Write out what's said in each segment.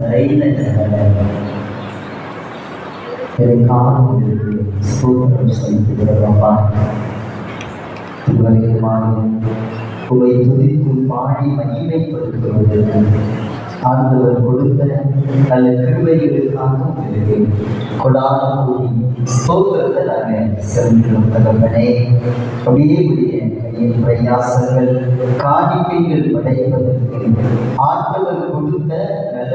நிறைந்த ஸ்தோத்திரம் செலுத்துகிறோம்ப்பா உங்களை உங்களை துதித்து பாடி மகிமைப்படுத்துவதற்கு ஆண்டவர் கொடுத்த நல்ல உங்களுக்கு கொடாத கூடி ஸ்தோத்திரத்தை நாங்கள் செலுத்துகிறோம் தகப்பனே. அப்படியே என் பிரயாசங்கள் காணிக்கைகள் படைப்பதற்கு ஆண்டவர் கொடுத்த நல்ல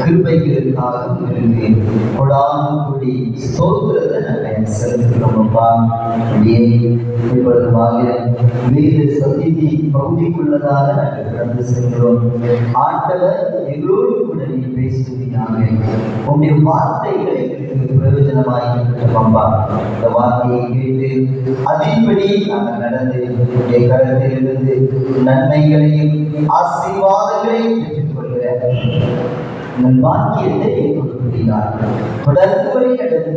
கிருபைகளுக்காக உங்களுக்கு கொடாமல் கூடி ஸ்தோத்திரத்தை நாங்கள் செலுத்துகிறோம் அப்படியே இப்பொழுது வேறு சந்திதி பகுதிக்குள்ளதாக நாங்கள் கடந்து செல்கிறோம் ஆண்டவர் எங்களோடு கூட நீ பேசுவீனாக உங்களுடைய வார்த்தைகளை பிரயோஜனமாக இருக்கிறோம் அப்பா இந்த வார்த்தையை கேட்டு அதன்படி நாங்கள் நடந்து உங்களுடைய கரத்திலிருந்து நன்மைகளையும் ஆசீர்வாதங்களையும் பெற்றுக்கொள்கிறேன் உங்கள் வாக்கியத்தை கொடுக்கிறார்கள் தொடர்ந்து வழி நடந்து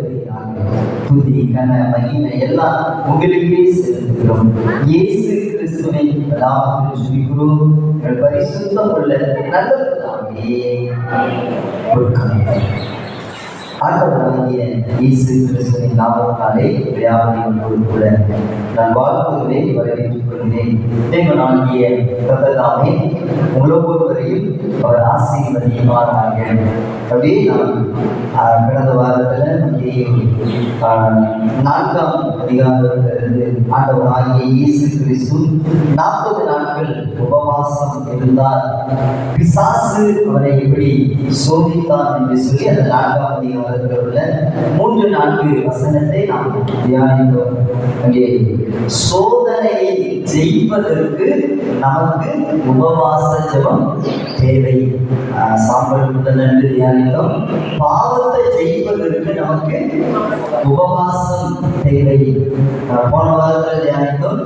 துதி கன மகிமை எல்லாம் உங்களுக்கே செலுத்துகிறோம் இயேசு கிறிஸ்துவை நாமத்தில் ஜெபிக்கிறோம் பரிசுத்தம் உள்ள நல்ல பிதாவே. கொடுக்கிறேன். ஆண்டவராகிய இயேசு கிறிஸ்துவின் நாமத்தினாலே வியாபாரிகளோடு கூட நான் வாழ்த்துகளை வரவேற்றுக் கொள்கிறேன். தேவனாகிய கத்ததாமே உங்கள் ஒவ்வொருவரையும் அவர் ஆசீர்வதியுமாறாக. அப்படியே நான் கடந்த வாரத்தில் மத்திய நான்காம் அதிகாரத்திலிருந்து ஆண்டவராகிய இயேசு கிறிஸ்து நாற்பது நாட்கள் உபவாசம் இருந்தார். பிசாசு அவரை எப்படி சோதித்தான் என்று சொல்லி அந்த நான்காம் உள்ள மூன்று நான்கு வசனத்தை நாம் தியானித்தோம். அங்கே சோதனையை ஜெயிப்பதற்கு நமக்கு உபவாச ஜபம் தேவை. சாம்பல் முதல் நன்று தியானித்தோம். பாவத்தை ஜெயிப்பதற்கு நமக்கு உபவாசம் தேவை. போன வாரத்தில் தியானித்தோம்.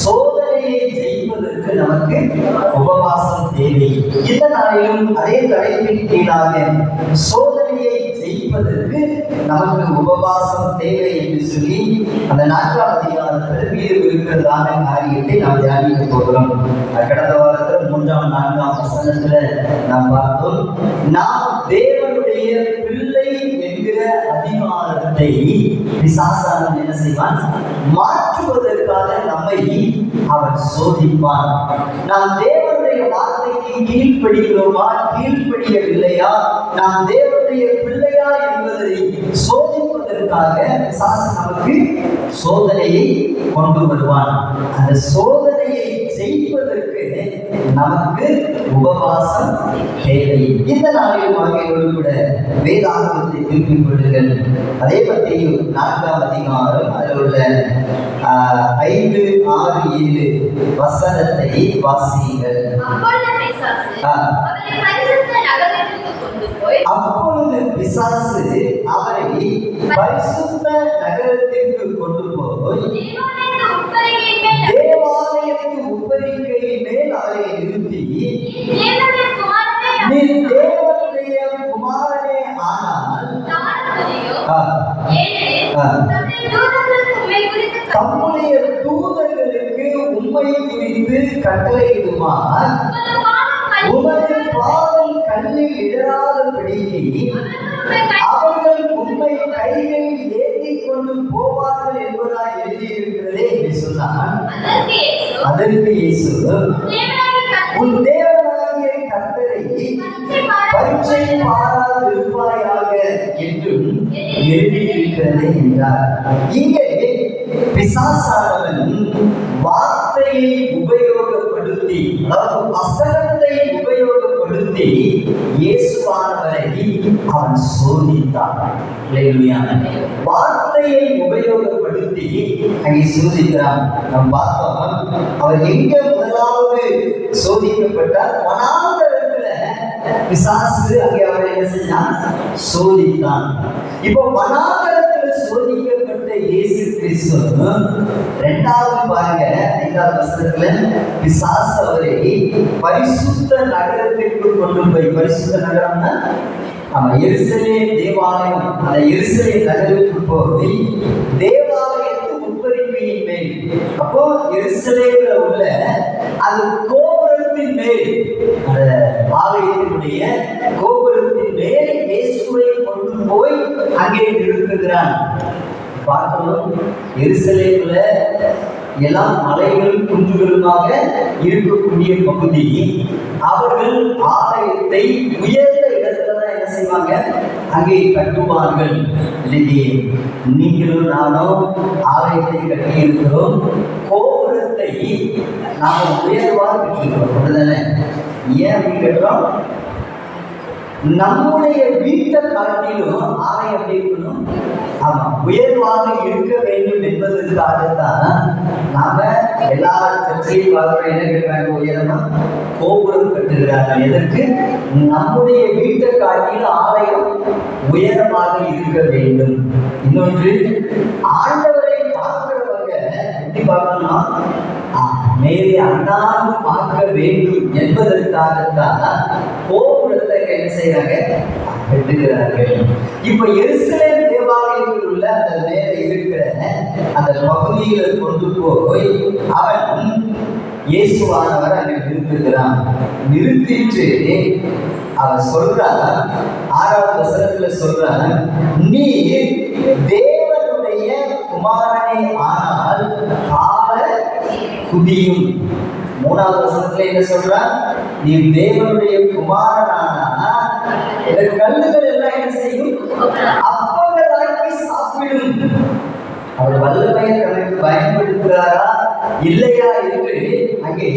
சோதனையை ஜெயிப்பதற்கு நமக்கு உபவாசம் தேவை. இந்த நாளிலும் அதே தலைப்பின் கீழாக சோதனை ஜெயிப்பதற்கு நமக்கு உபவாசம் தேவை என்று சொல்லி அந்த நான்காம் அதிகாரத்தில் மீது இருக்கிறதான காரியத்தை நாம் தியானிக்க போகிறோம். கடந்த வாரத்தில் மூன்றாம் நான்காம் வசனத்துல நாம் பார்த்தோம். நாம் தேவனுடைய பிள்ளை என்கிற அதிகாரத்தை பிசாசானவன் என்ன செய்வான்? மாற்றுவதற்காக நம்மை அவன் சோதிப்பான். நாம் தேவனுடைய வார்த்தைக்கு கீழ்ப்படுகிறோமா? கீழ்ப்படியவில்லையா? நாம் தேவனுடைய சோதிப்பதற்காக சாசு நமக்கு சோதனையை கொண்டு வருவான் அந்த சோதனையை செய்வதற்கு நமக்கு உபவாசம் தேவை. இந்த நாளில் கூட வேதாகமத்தை திருப்பிக் கொள்ளுங்கள். அதே பற்றி நான்காம் அதிகாரம் அதில் உள்ள ஆஹ், ஐந்து ஆறு ஏழு வசனத்தை வாசியுங்கள். அப்பொழுது பிசாசு. அவரை பரிசுத்த நகரத்திற்கு கொண்டு போய் அதற்கு இயேசு. உன் தேவனாகிய கர்த்தரை பரீட்சை பாராதிருப்பாயாக என்றும் எழுதியிருக்கிறது என்றார். இங்கே பிசாசானவன் வார்த்தையை உபயோகப்படுத்தி அதாவது வசனத்தை உபயோகப்படுத்தி இயேசுவானவரை அவன் சோதித்தான். அல்லேலூயா. வார்த்தையை உபயோகப்படுத்தி அங்கே சோதிக்கிறான் நாம் பார்த்தோம் அவர் எங்க முதலாவது சோதிக்கப்பட்டார்? வனாந்தரத்துல விசாசு அங்கே அவரை என்ன செஞ்சான் சோதித்தான். இப்போ வனாந்தரத்துல சோதிக்கப்பட்ட இயேசு கிறிஸ்து ரெண்டாவது பாருங்க ஐந்தாவது வசனத்துல விசாசு அவரை பரிசுத்த நகரத்திற்குள் கொண்டு போய் பரிசுத்த நகரம்னா எரிசலே தேவாலயம் அந்த எரிசலே நகருக்கு போய் தேவாலயத்து உட்பரிமையின் மேல். அப்போ எரிசலேல உள்ள அந்த கோபுரத்தின் மேல். அந்த ஆலயத்தினுடைய கோபுரத்தின் அங்கே நிறுத்துகிறான். பார்க்கணும் எருசலேம்ல எல்லாம் மலைகளும் குன்றுகளுமாக இருக்கக்கூடிய பகுதி அவர்கள் ஆலயத்தை உயர் செய்வாங்க அங்கே கட்டுவார்கள் இல்லையே நீங்களும் நானும் ஆலயத்தை கட்டி இருக்கிறோம் கோபுரத்தை நாம் உயர்வாக கட்டியிருக்கிறோம். அப்படிதானே? ஏன் அப்படின்னு கேட்டோம். நம்முடைய வீட்டை காட்டிலும் ஆலயம் எப்படி இருக்கணும்? ஆமா. உயர்வாக இருக்க வேண்டும் என்பதற்காகத்தான் நாம எல்லா சர்ச்சையும் பார்க்கிறோம் என்ன கேட்கிறாங்க உயரமா கோபுரம் கட்டுகிறார்கள். எதற்கு? நம்முடைய வீட்டை காட்டிலும் ஆலயம் உயரமாக இருக்க வேண்டும். இன்னொன்று ஆண்டவரை பார்க்கிறவங்க எப்படி பார்க்கணுமா மேலே அண்ணாந்து பார்க்க வேண்டும் என்பதற்காகத்தான் கோபுரத்தை என்ன செய்யறாங்க கட்டுகிறார்கள். இப்ப எருசலேம் தேவாலயத்தில் உள்ள அந்த மேலே இருக்கிற அந்த பகுதியில் கொண்டு போய் அவன் இயேசுவானவர் அங்கே நிறுத்துகிறான். நிறுத்திட்டு அவர் சொல்றான் ஆறாவது வசனத்துல சொல்றான் நீ தேவனுடைய குமாரனே ஆனால் கால குதியும் மூணாவது வசனத்துல என்ன சொல்றான்? நீ தேவனுடைய குமாரனானா கல்லுகள் எல்லாம் என்ன செய்யும்? அவர் வல்லமையை தனக்கு பயன்படுத்துகிறாரா? இல்லையா என்று அங்கே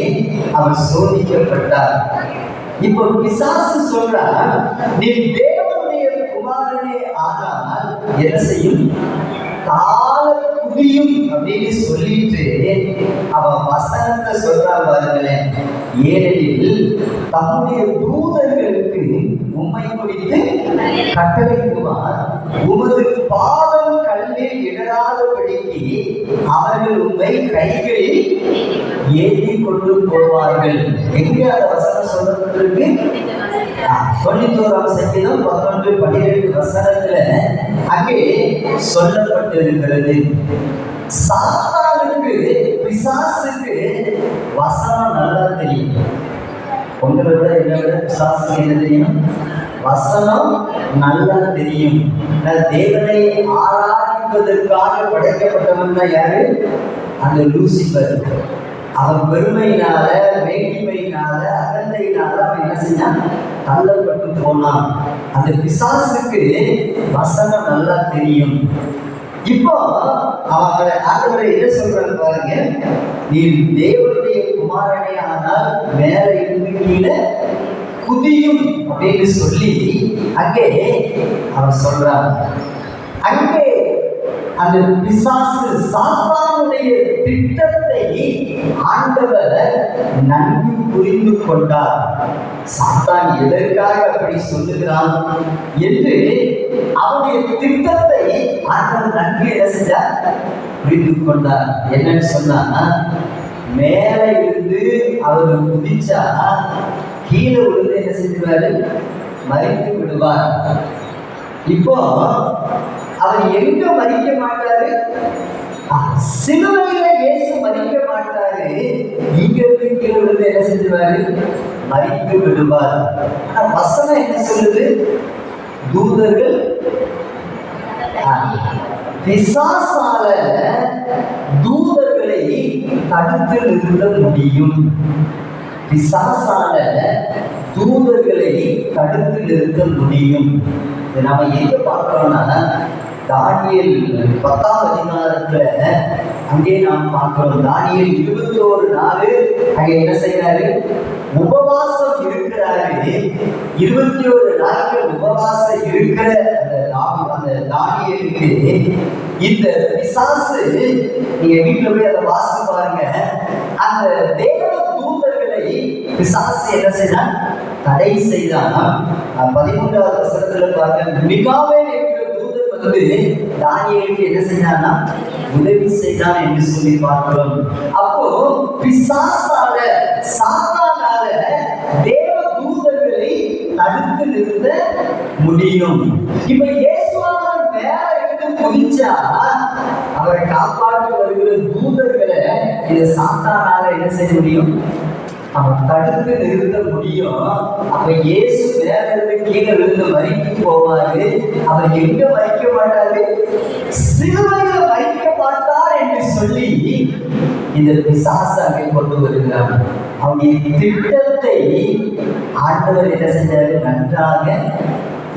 அவர் சோதிக்கப்பட்டார். இப்போ பிசாசு சொல்றார் நீ தேவனுடைய குமாரனே ஆனால் என்ன செய்யும் தாழ குதியும் அப்படின்னு சொல்லிட்டு அவன் வசனத்தை சொல்றான் பாருங்களேன். ஏனெனில் தம்முடைய தூதர்களுக்கு உண்மை குறித்து கட்டளைக்குமார் உமது பாத கல்லில் இடராதபடிக்கு அவர்கள் உம்மை கைகளில் ஏற்றி கொண்டு போவார்கள். எங்க அந்த வசனம் சொல்லப்பட்டிருக்கு தொண்ணூத்தோராம் சங்கீதம் பதினொன்று பன்னிரெண்டு வசனத்துல அங்கே சொல்லப்பட்டிருக்கிறது. சாத்தானுக்கு பிசாசுக்கு வசனம் நல்லா தெரியும். உங்களை விட என்னை விட பிசாசுக்கு என்ன தெரியும்? வசனம் நல்லா தெரியும். தேவனை தேவனை ஆராதிப்பதற்காக படைக்கப்பட்டவன் தான் யாரு? அந்த லூசிபர். அவன் பெருமையினால வேண்டிமையினால அகந்தையினால அவன் என்ன செஞ்சான்? தள்ளப்பட்டு போனான். அந்த பிசாசுக்கு வசனம் நல்லா தெரியும். இப்போ அவங்க ஆண்டவரை என்ன சொல்றாரு பாருங்க? நீ தேவனுடைய குமாரனே ஆனால் மேல இருந்து கீழே குதியும் அப்படின்னு சொல்லி அங்கே அவர் சொல்றார் அங்கே அந்த பிசாசு சாத்தானுடைய திட்டத்தை ஆண்டவர் நன்கு புரிந்து கொண்டார். சாத்தான் எதற்காக அப்படி சொல்லுகிறான் என்று அவனுடைய திட்டத்தை ஆண்டவர் நன்கு ரசித்தார் புரிந்து கொண்டார். என்னன்னு சொன்னா மேலே இருந்து அவர் குதிச்சா கீழே விழுந்து என்ன செஞ்சுருவாரு மறைத்து விடுவார். இப்போ அவர் எங்க மதிக்க மாட்டாரு? சிலுவையில இயேசு மதிக்க மாட்டாரு. இங்க இருக்கிற விழுந்து என்ன செஞ்சுவாரு மறித்து விடுவார். ஆனா வசனம் என்ன சொல்லுது? தூதர்கள் பிசாசால தூதர்களை தடுத்து நிறுத்த முடியும். பிசாசால தூதர்களை தடுத்து நிறுத்த முடியும். இதை நாம எங்க பார்க்கிறோம்னா தானியல் பத்தாம் அதிகாரத்துல அங்கே நாம் பார்க்கிறோம். தானியல் இருபத்தி ஒரு நாள் அங்கே என்ன செய்யறாரு உபவாசம் இருக்கிறாரு. இருபத்தி ஒரு நாட்கள் உபவாசம் இருக்கிற அந்த அந்த தானியலுக்கு இந்த பிசாசு நீங்க வீட்டுல போய் அதை வாசி பாருங்க. அந்த தேவ தூதர்களை பிசாசு என்ன செய்தான்? தடை செய்தான். பதிமூன்றாவது வருஷத்துல பாருங்க. மிகாவே வந்து தானியலுக்கு என்ன செஞ்சான்னா உதவி செய்தான் என்று சொல்லி பார்க்கிறோம். அப்போ பிசாசால சாத்தானால தேவ தூதர்களை தடுத்து நிறுத்த முடியும். இப்ப இயேசுவானவர் மேல எடுத்து குதிச்சா அவரை காப்பாற்ற வருகிற தூதர்களை இந்த சாத்தானால என்ன செய்ய முடியும்? அவன் தடுத்து நிறுத்த முடியும். அவன் இயேசு மேல கீழே விழுந்து மறித்து போவாரு. அவர் எங்க மறிக்க மாட்டாரு? சிறுவையில மறிக்க மாட்டார் என்று சொல்லி இந்த பிசாசு கொண்டு வருகிறார். அவனுடைய திட்டத்தை ஆண்டவர் என்ன செஞ்சாரு? நன்றாக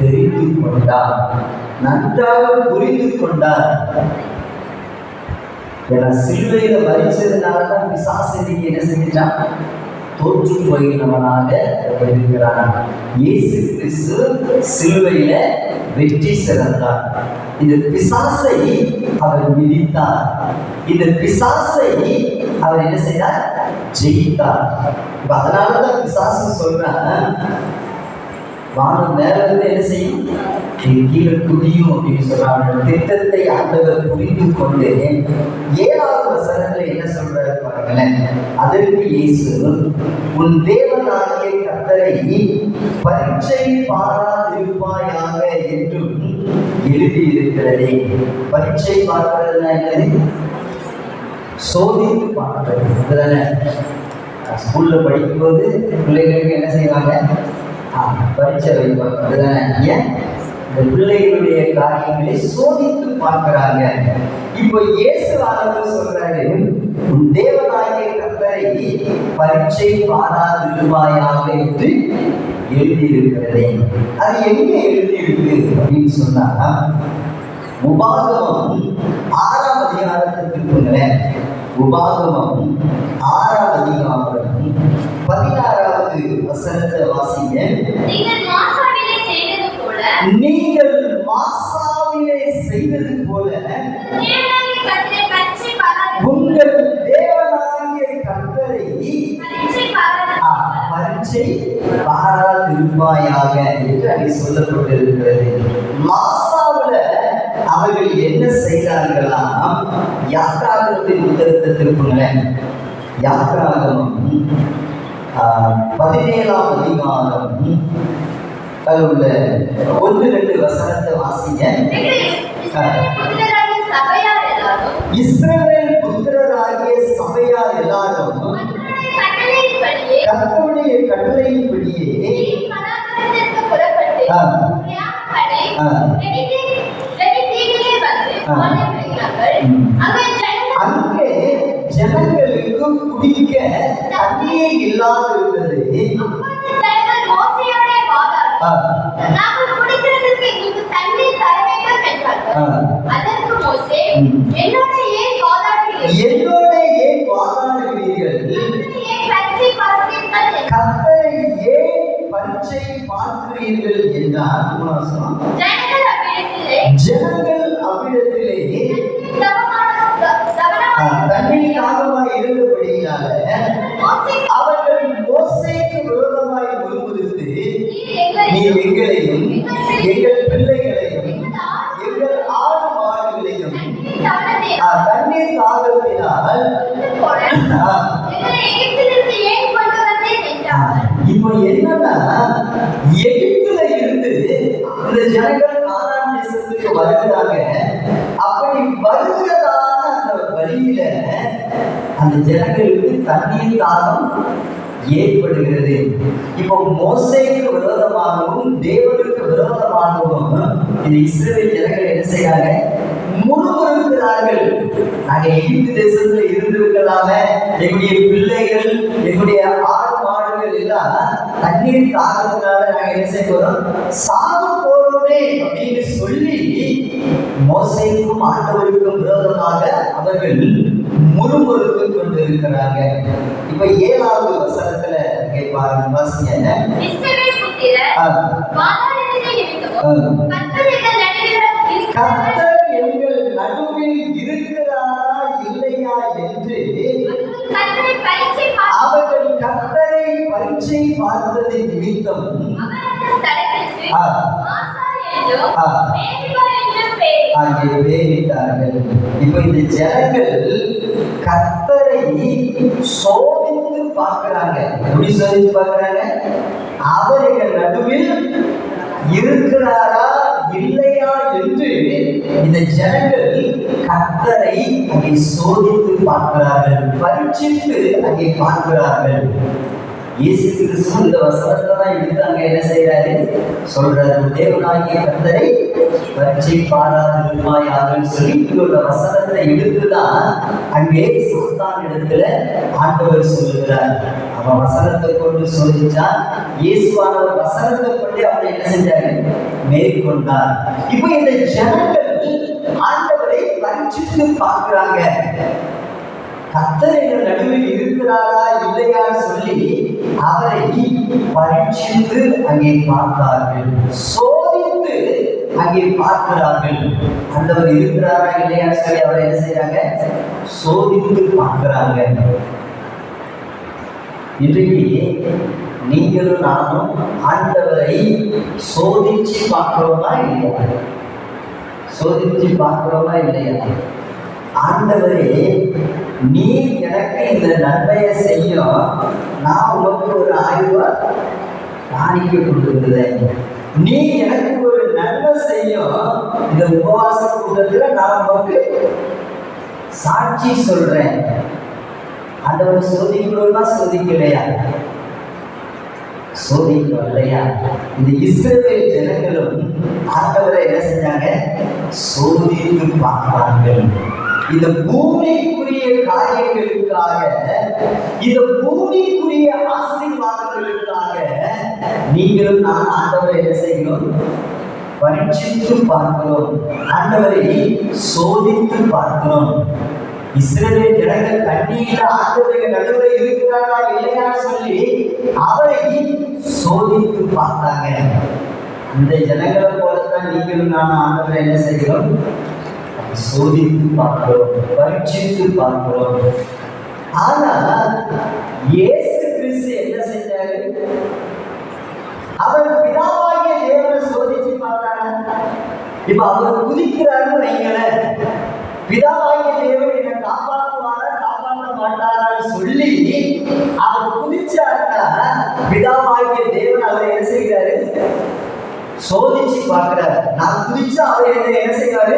தெரிந்து கொண்டார். நன்றாக புரிந்து கொண்டார். ஏன்னா சிலுவையில மறிச்சதுனால தான் பிசாசு என்ன செஞ்சிட்டான்? தோற்று போயினவனாக இருக்கிறான். இயேசு கிறிஸ்து சிலுவையில வெற்றி சிறந்தார் இந்த பிசாசை அவர் மிதித்தார். இந்த பிசாசை அவர் என்ன செய்தார்? ஜெயித்தார். அதனாலதான் பிசாசு சொல்றான் வானம் நேரத்தில் என்ன செய்யும்? கீழே குதியும் அப்படின்னு சொல்றாங்க. திட்டத்தை ஆண்டவர் புரிந்து கொண்டு வசனத்துல என்ன சொல்றாரு பாருங்களேன்? அதற்கு இயேசு உன் தேவனாகிய கத்தரை பரீட்சை பாராதிருப்பாயாக என்றும் எழுதியிருக்கிறதே. பரீட்சை பார்க்கிறதுனா என்னது? சோதித்து பார்க்கிறது. ஸ்கூல்ல படிக்கும்போது பிள்ளைகளுக்கு என்ன செய்வாங்க? பரீட்சை வைப்பாங்க. அதுதானே ஏன்? இந்த பிள்ளைகளுடைய காரியங்களை சோதித்து பார்க்கிறாங்க. இப்போ இயேசு ஆனவர் சொல்றாரு உன் தேவனாகிய கத்தரை பரீட்சை பாராதிருவாயாக என்று எழுதியிருக்கிறதே. அது எங்க எழுதியிருக்கு அப்படின்னு சொன்னா உபாகமம் ஆறாம் அதிகாரத்துக்கு போங்களேன். உபாகமம் ஆறாம் அதிகாரம் பதினாறாவது வசனத்தை வாசிங்க. நீங்கள் மாசாவிலே செய்தது போல உங்கள் தேவனாகிய கர்த்தரை பரீட்சை பாராதிருப்பாயாக என்று அங்கே சொல்லப்பட்டிருக்கிறது. மாசாவுல அவர்கள் என்ன செய்தார்களாம் யாத்ராகமத்தின் புத்தகத்தை திருப்புங்களேன். யாத்ராகமம் ஆ, பதினேழாம் அதிகாரம் அதில் உள்ள ஒன்று ரெண்டு வசனத்தை வாசிங்க. இஸ்ரவேல் புத்திரராகிய சபையார் எல்லாரும் கர்த்தருடைய கட்டளையின்படியே கட்டளையின்படியே நீர் வனாந்தரத்திற்கு புறப்பட்டு ஆ. தேசத்துக்கு அப்படி வருகிறதான அந்த வழியில அந்த ஜனங்களுக்கு தண்ணீர் தாகம் ஏற்படுகிறது. இப்போ மோசைக்கு விரோதமாகவும் தேவனுக்கு விரோதமாகவும் இந்த இஸ்ரேல் ஜனங்கள் என்ன செய்றாங்க முறுமுறுக்கிறார்கள். நாங்க எகிப்து தேசத்துல இருந்திருக்கலாம. எங்களுடைய பிள்ளைகள் எங்களுடைய ஆடு மாடுகள் எல்லாம் தண்ணீர் தாகத்தினால நாங்க என்ன செய்ய போறோம்? சாக போறோமே அப்படின்னு சொல்லி மோசைக்கும் ஆண்டவருக்கும் விரோதமாக அவர்கள் முறுமுறுத்து கொண்டிருக்கிறாங்க இப்ப ஏழாவது வசனத்துல பாருங்க வாசிங்க. கர்த்தர் எங்கள் நடுவில் இருக்கிறார். இல்லையா என்று அவர்கள் கர்த்தரை பரீட்சை பார்த்ததின் நிமித்தம் ஆ. ஆ. அங்கே இப்ப இந்த ஜனங்கள் கத்தரை சோதித்து பார்க்கிறாங்க. எப்படி சோதித்து பார்க்கிறாங்க? அவர்கள் நடுவில் இருக்கிறாரா இல்லையா என்று இந்த ஜனங்கள் கத்தரை அங்கே சோதித்து பார்க்கிறார்கள். பரீட்சித்து அங்கே பார்க்கிறார்கள். இயேசு கிறிஸ்து இந்த வசனத்தை தான் எடுத்து அங்க என்ன செய்யறாரு சொல்றாரு தேவனாகிய கர்த்தரை பற்றி பாராதுமாயாருன்னு சொல்லி இவரோட வசனத்தை எடுத்துதான் அங்கே சாத்தான் இடத்துல ஆண்டவர் சொல்லுகிறார். அவன் வசனத்தை கொண்டு சொல்லிச்சா இயேசுவானவர் வசனத்தை கொண்டு அவனை என்ன செஞ்சாரு? மேற்கொண்டார். இப்போ இந்த ஜனங்கள் ஆண்டவரை பரிச்சுட்டு பார்க்கிறாங்க. கத்தர் எங்கள் நடுவில் இருக்கிறாரா இல்லையான்னு சொல்லி அவரை பரீட்சித்து அங்கே பார்த்தார்கள். சோதித்து அங்கே பார்க்கிறார்கள். அந்தவர் இருக்கிறாரா இல்லையா? சொல்லி அவரை என்ன செய்யறாங்க சோதித்து பார்க்கிறாங்க. இன்றைக்கு நீங்களும் நானும் ஆண்டவரை சோதிச்சு பார்க்கிறோமா இல்லையா? சோதிச்சு பார்க்கிறோமா இல்லையா? ஆண்டவரே நீ எனக்கு இந்த நன்மையை செய்யும் நான் உனக்கு ஒரு ஆய்வா காணிக்க கொடுக்குறேன் நீ எனக்கு ஒரு நன்மை செய்யும் இந்த உபவாச கூட்டத்துல நான் உனக்கு சாட்சி சொல்றேன். ஆண்டவர் சோதிக்கிறோம்னா சோதிக்கலையா? சோதிக்கணும் இல்லையா இந்த இஸ்ரேல் ஜனங்களும் ஆண்டவரை என்ன செஞ்சாங்க? சோதித்து பார்க்கிறார்கள். இந்த பூமிக்குரிய காரியங்களுக்காக இந்த பூமிக்குரிய ஆசீர்வாதங்களுக்காக நீங்களும் நான் ஆண்டவரை என்ன செய்யணும் பரீட்சித்து பார்க்கிறோம். ஆண்டவரை சோதித்து பார்க்கிறோம். இஸ்ரவேல் ஜனங்கள் கண்ணீரில் ஆண்டவரை நடுவில் இருக்கிறாரா இல்லையா சொல்லி அவரை சோதித்து பார்த்தாங்க. இந்த ஜனங்களை போலத்தான் நீங்களும் நான் ஆண்டவரை என்ன செய்கிறோம்? சோதித்து பார்க்கிறோம் பரீட்சித்து பார்க்கிறோம். ஆனா இயேசு கிறிஸ்து என்ன செஞ்சாரு? அவர் பிதாவாகிய தேவனை சோதிச்சு பார்த்தாங்க இப்ப அவர் குதிக்கிறாருன்னு வைங்களேன். பிதாவாகிய தேவன் என்னை காப்பாற்றுவாரா காப்பாற்ற மாட்டாரான்னு சொல்லி அவர் குதிச்சாருன்னா பிதாவாகிய தேவன் அவரை என்ன செய்கிறாரு? சோதிச்சு பார்க்கிறார். நான் குதிச்சா அவர் என்ன என்ன செய்வாரு?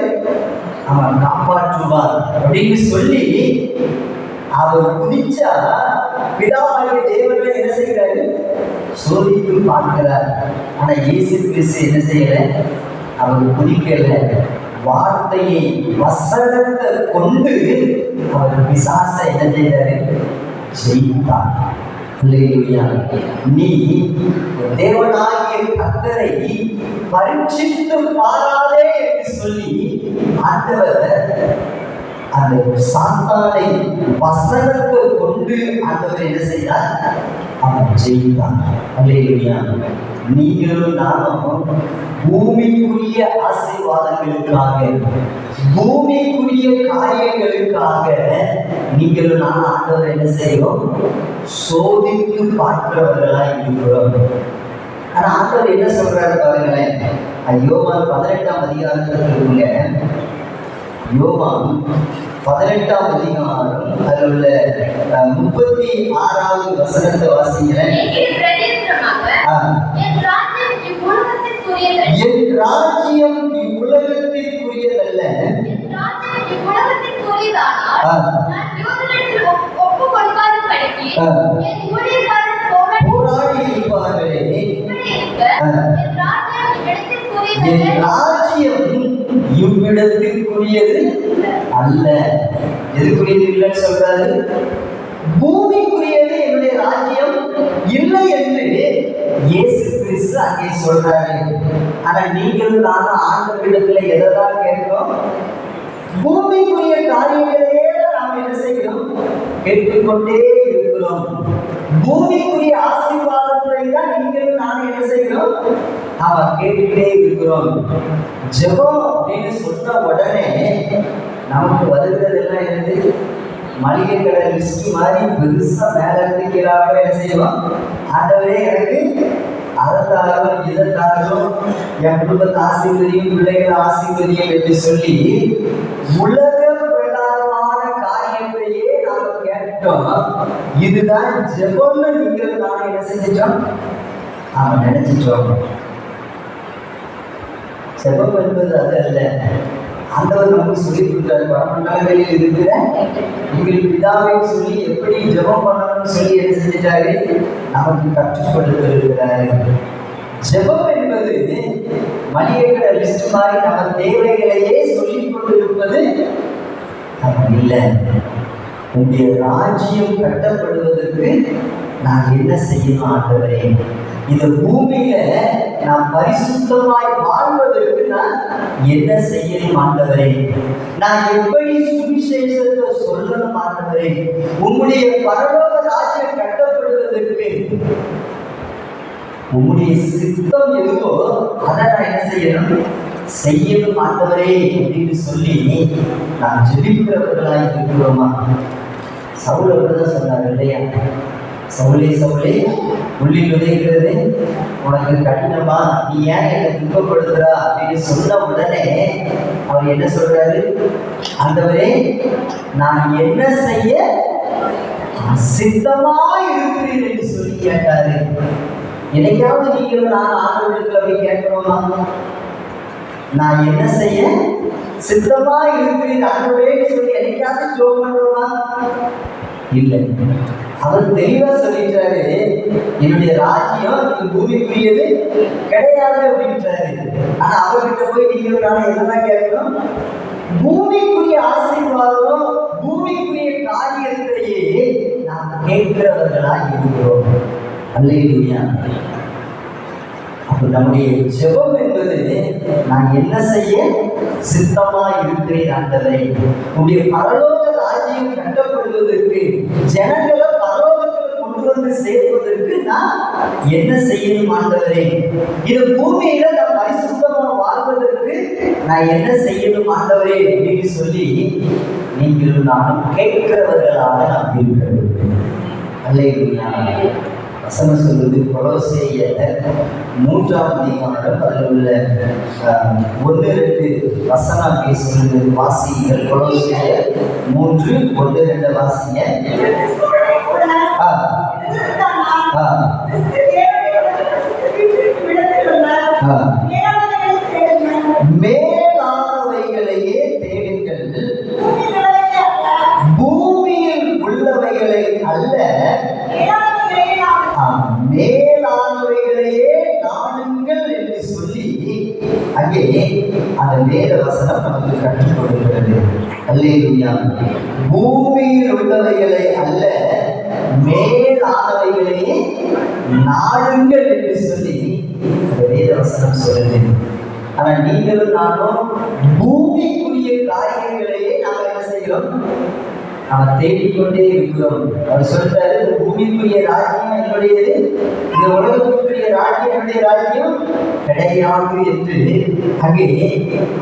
அவன் காப்பாற்றுவார் அப்படின்னு சொல்லி அவர் குதிச்சா பிதாவாகிய தேவர்கள் என்ன செய்கிறாரு? சோதித்து பார்க்கிறார். ஆனா இயேசு கிறிஸ்து என்ன செய்யல? அவர் குதிக்கல. வார்த்தையை வசனத்தை கொண்டு அவர் பிசாசை என்ன செய்தாரு? ஜெயித்தார். நீ தேவனாகிய கத்தரை பரீட்சித்து பாராதே ஆண்டவர் அந்த சாத்தானை வசனத்தை கொண்டு ஆண்டவர் என்ன செய்தார்? அவர் ஜெயித்தார். நீங்களும் நானும் பூமிக்குரிய ஆசீர்வாதங்களுக்காக பூமிக்குரிய காரியங்களுக்காக நீங்களும் நான் ஆண்டவர் என்ன செய்வோம் சோதித்து பார்க்கிறவர்களாய் இருக்கிறோம். ஆனா ஆண்டவர் என்ன சொல்றாரு பாருங்களேன்? யோவான் பதினெட்டாம் அதிகாரத்தில் இருக்குங்க யோவான் பதினெட்டாம் அதிகாரம் அதில் உள்ள முப்பத்தி ஆறாவது வசனத்தை வாசிக்கிறேன். என் ராஜ்யம் இவ்வுலகத்திற்குரியதல்ல. ராஜ்யம் இவ்வுலகத்திற்குரியதல்ல இவ்விடத்திற்குரியது அல்ல. எதுக்குரியது இல்லைன்னு சொல்றாரு? பூமிக்குரியது என்னுடைய ராஜ்யம் இல்லை என்று இயேசு கிறிஸ்து அங்கே சொல்றாரு. ஆனா நீங்களும் நானும் ஆண்டவரிடத்துல எதைதான் கேட்கிறோம்? பூமிக்குரிய காரியங்களே நாம் என்ன செய்கிறோம்? கேட்டுக்கொண்டே இருக்கிறோம். பூமிக்குரிய ஆசீர்வாதங்களை தான் நீங்களும் நானும் என்ன செய்கிறோம்? நாம கேட்டுக்கிட்டே இருக்கிறோம். ஜெபம் அப்படின்னு சொன்ன உடனே நமக்கு வருகிறதெல்லாம் என்னது? மளிகை கடை லிஸ்ட் மாதிரி பெருசா மேல இருக்கிறாங்க என்ன செய்வோம் ஆண்டவரே எனக்கு அதை தாரும் என் குடும்பத்தை ஆசீர்வதியும் பிள்ளைகளை ஆசீர்வதியும் என்று சொல்லி உலக பிரகாரமான காரியங்களையே நாம கேட்டோம். இதுதான் ஜெபம்னு நீங்கள் நாம என்ன செஞ்சிட்டோம்? நாம நினைச்சிட்டோம். ஜெபம் என்பது அது அல்ல. ஆண்டவர் நமக்கு சொல்லி கொடுத்தாரு பரமண்டலங்களில் இருக்கிற எங்கள் பிதாவை சொல்லி எப்படி ஜெபம் பண்ணணும்னு சொல்லி என்ன செஞ்சிட்டாரு? நமக்கு கற்றுக் கொடுத்திருக்கிறாரு. ஜபம் என்பது மளிகைக்கடை லிஸ்ட் மாதிரி நம்ம தேவைகளையே சொல்லிக் கொண்டிருப்பது நமக்கு இல்லை. உங்களுடைய ராஜ்யம் கட்டப்படுவதற்கு நான் என்ன செய்யணும் ஆண்டவரே? இந்த பூமியில நான் பரிசுத்தமாய் வாழ்வதற்கு நான் என்ன செய்யணும் ஆண்டவரே? நான் எப்படி சுவிசேஷத்தை சொல்லணும் ஆண்டவரே? உங்களுடைய பரலோக ராஜ்யம் கட்டப்படுவதற்கு உம்முடைய சித்தம் எதுவோ அதை நான் என்ன செய்யணும் செய்யணும் ஆண்டவரே அப்படின்னு சொல்லி நான் ஜெபிக்கிறவர்களாய் இருக்கிறோமா? சவுல் அப்படிதான் சொன்னார் இல்லையா? சவுளே சவுளே உள்ளில் விதைக்கிறது உனக்கு கடினமா நீ ஏன் என்னை துன்பப்படுத்துறா அப்படின்னு சொன்ன உடனே அவர் என்ன சொல்றாரு? அந்தவரே நான் என்ன செய்ய சித்தமா இருக்கிறேன் என்று சொல்லி கேட்டாரு. என்னைக்காவது நீங்களும் நான் ஆண்டவர்களுக்கு போய் கேட்கணுமா? நான் என்ன செய்ய சித்தமா இருக்கிறேன் ஆண்டவரேன்னு சொல்லி என்னைக்காவது ஜோ பண்ணுவோமா? இல்லை. அவர் தெளிவா சொல்லிட்டாரு என்னுடைய ராஜ்யம் இந்த பூமிக்குரியது கிடையாது அப்படின்றாரு. ஆனா அவர்கிட்ட போய் நீங்களும் நான் என்னதான் கேட்கணும்? பூமிக்குரிய ஆசீர்வாதம் பூமிக்குரிய காரியத்திலேயே நாம் கேட்கிறவர்களாய் இருக்கிறோம். அல்லையா அப்ப நம்முடைய ஜெபம் என்பது நான் என்ன செய்ய சித்தமா இருக்கிறேன் ஆண்டவரே. உடைய பரலோக ராஜ்யம் கட்டப்படுவதற்கு ஜனங்களும் கொண்டு வந்து சேர்ப்பதற்கு நான் என்ன செய்யணும் ஆண்டவரே? இது பூமியில நான் பரிசுத்தமா வாழ்வதற்கு நான் என்ன செய்யணும் ஆண்டவரே அப்படின்னு சொல்லி நீங்கள் நான் கேட்கிறவர்களாக நாம் இருக்க வேண்டும் வசனம் சொல்வது கொலோசேயர் மூன்றாம் அதிகாரம் அதில் உள்ள ஆஹ், ஒன்று ரெண்டு வசனம் அப்படி சொல்லுது வாசிங்கள் கொலோசேயர் மூன்று ஒன்று ரெண்டு வாசிங்க. மேலானவைகளையே தேடுங்கள். பூமியில் உள்ளவைகளை அல்ல. ஆ, மேலானவைகளையே நாடுங்கள் என்று சொல்லி அங்கே அந்த வேத வசனம் நமக்கு கற்றுக் கொடுக்கிறது. பூமியில் உள்ளவைகளை அல்ல மேலானவைகளையே நாடுங்கள் என்று சொல்லி அந்த வேத வசனம் சொல்லுது ஆனா நீங்களும் நானும் பூமிக்குரிய காரியங்களையே நாம என்ன செய்கிறோம்? நாம தேடிக்கொண்டே இருக்கிறோம். அவர் சொல்றாரு பூமிக்குரிய ராஜ்யம் என்னுடையது? இந்த உலகத்துக்குரிய ராஜ்யம் என்னுடைய ராஜ்யம்? கிடையாது என்று அங்கே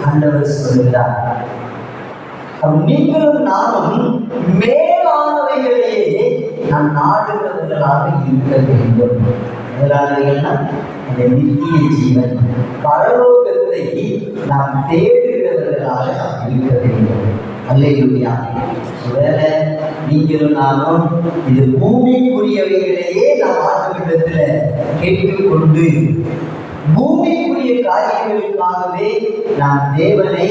ஆண்டவர் சொல்கிறார் நீங்களும் நானும் மேலானவைகளையே நம் நாடுகிறவர்களாக இருக்க வேண்டும். மேலானவைகள்னா அந்த நித்திய ஜீவன் பரலோகத்தை நாம் தேடுகிறவர்களாக இருக்க வேண்டும். அல்லையா ஒருவேளை நீங்களும் நானும் இது பூமிக்குரியவைகளையே நாம் ஆண்டுகிட்டத்துல கேட்டுக்கொண்டு பூமிக்குரிய காரியங்களுக்காகவே நாம் தேவனை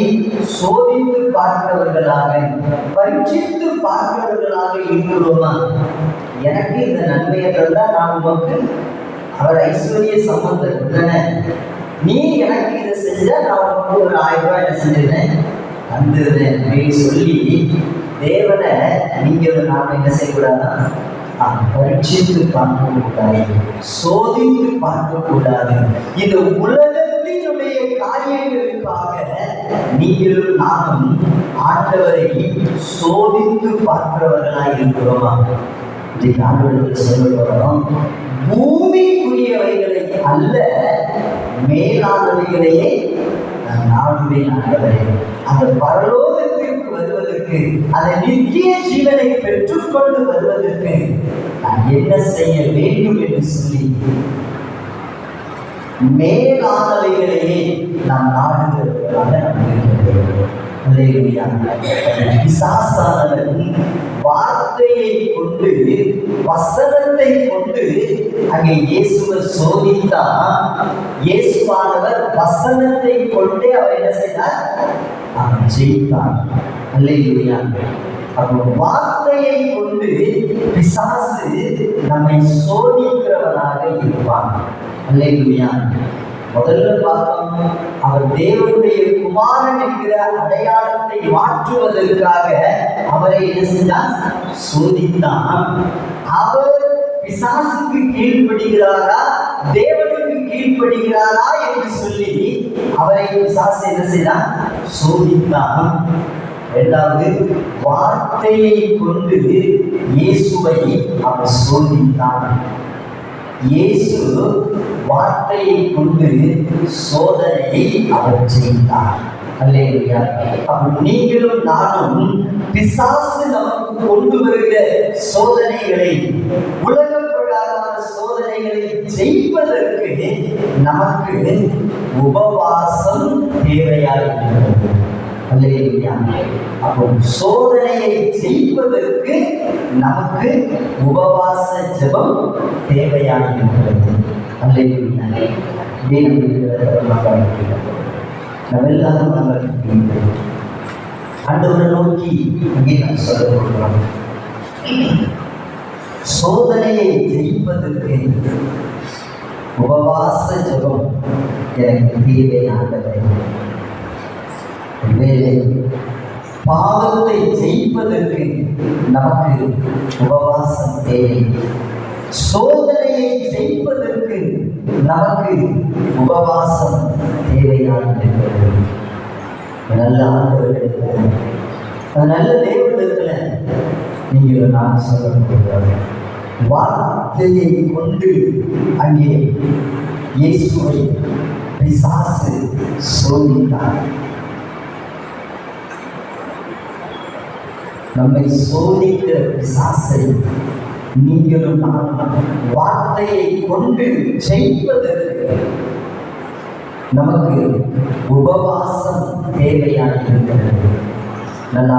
சோதித்து பார்க்கிறவர்களாக பரீட்சித்து பார்க்கிறவர்களாக இருக்கிறோமா? எனக்கு இந்த நன்மையை தந்தால் நான் உமக்கு அவர் ஐஸ்வர்ய சம்பந்தம் உள்ளன நீ எனக்கு இதை செஞ்ச நான் உனக்கு ஒரு ஆயிரம் ரூபாய் என்ன செஞ்சிருந்தேன் தந்துருந்தேன் அப்படின்னு சொல்லி தேவனை நீங்கள் நாம் என்ன செய்யக்கூடாதான் ஆ, பார்க்க பார்க்கக்கூடாது சோதித்து பார்க்கக்கூடாது. இந்த உலகத்தினுடைய காரியங்களுக்காக நீங்களும் நானும் ஆண்டவரை சோதித்து பார்க்கிறவர்களாக இருக்கிறோமா? இன்றைக்கு ஆண்டவர்களுக்கு சொல்ல பூமிக்குரியவைகளை அல்ல மேலானவைகளையே நான் ஆண்டவரே. அந்த பரலோகத்திற்கு வருவதற்கு அந்த நித்திய ஜீவனை பெற்றுக்கொண்டு வருவதற்கு நான் என்ன செய்ய வேண்டும் என்று சொல்லி மேலானவைகளையே நாம் நாடுகிறவர்களாக நாம் இருக்க பிசாசானவன் வார்த்தையை கொண்டு வசனத்தை கொண்டு அங்கே இயேசுவை சோதித்தான். இயேசுவானவர் வசனத்தை கொண்டே அவர் என்ன செய்தார்? அவர் ஜெயித்தார் அல்லேலூயா. அப்போ வார்த்தையை கொண்டு பிசாசு நம்மை சோதிக்கிறவனாக இருப்பான். அல்லேலூயா. முதல்ல பார்த்தோம் அவர் தேவனுடைய குமாரன் என்கிற அடையாளத்தை மாற்றுவதற்காக அவரை என்ன சோதித்தான். அவர் பிசாசுக்கு கீழ்ப்படுகிறாரா? தேவனுக்கு கீழ்ப்படுகிறாரா என்று சொல்லி அவரை பிசாசு என்ன செய்தான்? சோதித்தான். இரண்டாவது வார்த்தையை கொண்டு இயேசுவை அவர் சோதித்தான். இயேசு வார்த்தையை கொண்டு சோதனையை அவர் செய்தார். நீங்களும் நானும் பிசாசு நமக்கு கொண்டு வருகிற சோதனைகளை உலக பொருளாதார சோதனைகளை ஜெயிப்பதற்கு நமக்கு உபவாசம் தேவையாக இருக்கிறது அப்போ சோதனையை செய்வதற்கு நமக்கு உபவாச ஜெபம் தேவையானது இருக்கிறது அல்லேலூயா இதே நம்ம எல்லாரும் நம்ம ஆண்டவரை நோக்கி இங்கே நான் சொல்ல போகிறோம் சோதனையை ஜெயிப்பதற்கு உபவாச ஜெபம் எனக்கு தேவையானது. வேலை பாவத்தை ஜெயிப்பதற்கு நமக்கு உபவாசம் தேவை. சோதனையை ஜெயிப்பதற்கு நமக்கு உபவாசம் தேவையானது நல்ல ஆண்டவர்கள் நல்ல தேவனிடத்துல நீங்கள் நான் சொல்ல வார்த்தையை கொண்டு அங்கே இயேசுவை பிசாசு சோதித்தார். நம்மை சோதிக்கிற பிசாசை நீங்களும் வார்த்தையை கொண்டு ஜெயிப்பதற்கு நமக்கு உபவாசம் தேவையாக இருக்கிறது. நல்லா